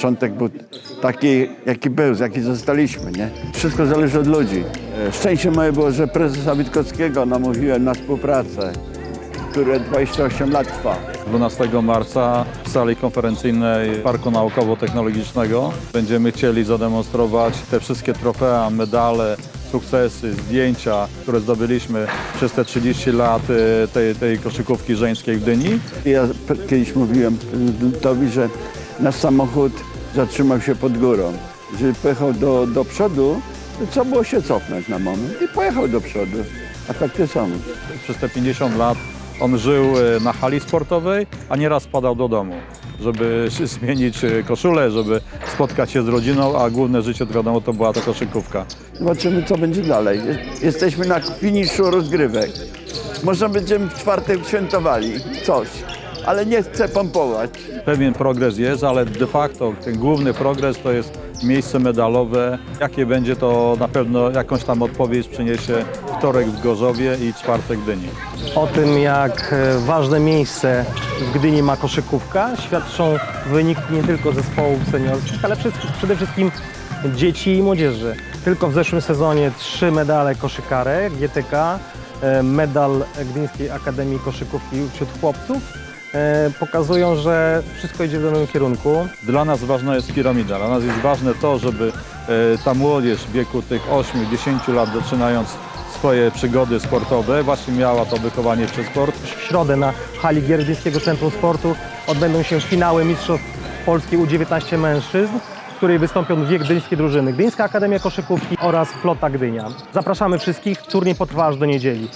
początek był taki, jaki był, jaki zostaliśmy, nie? Wszystko zależy od ludzi. E, Szczęście moje było, że prezesa Witkowskiego namówiłem na współpracę, które 28 lat trwa. 12 marca w sali konferencyjnej Parku Naukowo-Technologicznego będziemy chcieli zademonstrować te wszystkie trofea, medale, sukcesy, zdjęcia, które zdobyliśmy przez te 30 lat y, tej, tej koszykówki żeńskiej w Dyni. Ja kiedyś mówiłem prezydentowi, że nasz samochód zatrzymał się pod górą. Jeżeli pojechał do, do przodu, to trzeba było się cofnąć na moment i pojechał do przodu. A tak to samo. Przez te 50 lat on żył y, na hali sportowej, a nieraz spadał do domu, żeby zmienić y, koszulę, żeby spotkać się z rodziną, a główne życie, to wiadomo, to była to koszykówka. Zobaczymy, co będzie dalej. Jest- Jesteśmy na finiszu rozgrywek. Może będziemy w czwartek świętowali coś, ale nie chcę pompować. Pewien progres jest, ale de facto ten główny progres to jest miejsce medalowe. Jakie będzie, to na pewno jakąś tam odpowiedź przyniesie wtorek w Gorzowie i czwartek w Dyni. O tym, jak e, ważne miejsce w Gdyni ma koszykówka, świadczą wyniki nie tylko zespołów seniorskich, ale przede- przede wszystkim dzieci i młodzieży. Tylko w zeszłym sezonie trzy medale koszykarek GTK, e, medal Gdyńskiej Akademii Koszykówki wśród chłopców e, pokazują, że wszystko idzie w dobrym kierunku. Dla nas ważna jest piramida. Dla nas jest ważne to, żeby e, ta młodzież w wieku tych 8-10 lat, zaczynając swoje przygody sportowe, właśnie miała to wychowanie przez sport. W środę na hali Gierdyńskiego Centrum Sportu odbędą się finały Mistrzostw Polski U19 mężczyzn, w której wystąpią dwie gdyńskie drużyny. Gdyńska Akademia Koszykówki oraz Flota Gdynia. Zapraszamy wszystkich, turniej potrwa aż do niedzieli.